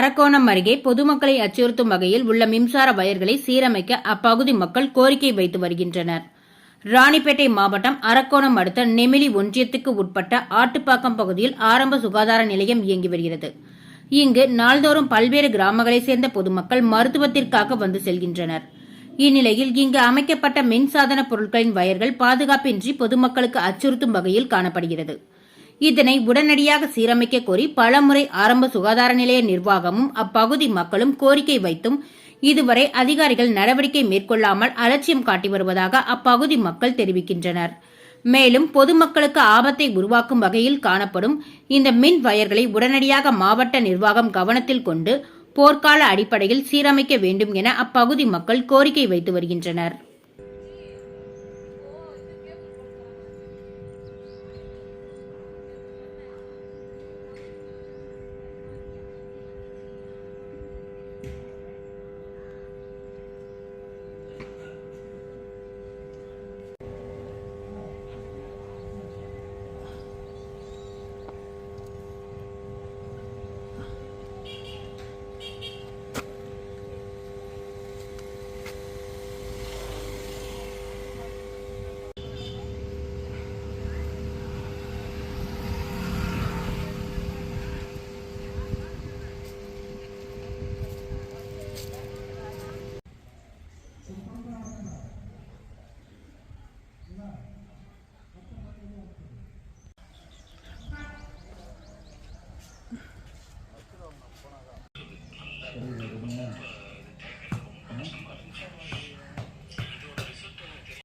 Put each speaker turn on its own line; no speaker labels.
அரக்கோணம் அருகே பொதுமக்களை அச்சுறுத்தும் வகையில் உள்ள மின்சார வயர்களை சீரமைக்க அப்பகுதி மக்கள் கோரிக்கை வைத்து வருகின்றனர். ராணிப்பேட்டை மாவட்டம் அரக்கோணம் அடுத்த நெமிலி ஒன்றியத்துக்கு உட்பட்ட ஆட்டுப்பாக்கம் பகுதியில் ஆரம்ப சுகாதார நிலையம் இயங்கி வருகிறது. இங்கு நாள்தோறும் பல்வேறு கிராமங்களைச் சேர்ந்த பொதுமக்கள் மருத்துவத்திற்காக வந்து செல்கின்றனர். இந்நிலையில் இங்கு அமைக்கப்பட்ட மின்சாதன பொருட்களின் வயர்கள் பாதுகாப்பின்றி பொதுமக்களுக்கு அச்சுறுத்தும் வகையில் காணப்படுகிறது. இதனை உடனடியாக சீரமைக்க கோரி பலமுறை ஆரம்ப சுகாதார நிலைய நிர்வாகமும் அப்பகுதி மக்களும் கோரிக்கை வைத்தும் இதுவரை அதிகாரிகள் நடவடிக்கை மேற்கொள்ளாமல் அலட்சியம் காட்டி வருவதாக அப்பகுதி மக்கள் தெரிவிக்கின்றனர். மேலும் பொதுமக்களுக்கு ஆபத்தை உருவாக்கும் வகையில் காணப்படும் இந்த மின் வயர்களை உடனடியாக மாவட்ட நிர்வாகம் கவனத்தில் கொண்டு போர்க்கால அடிப்படையில் சீரமைக்க வேண்டும் என அப்பகுதி மக்கள் கோரிக்கை வைத்து வருகின்றனர்.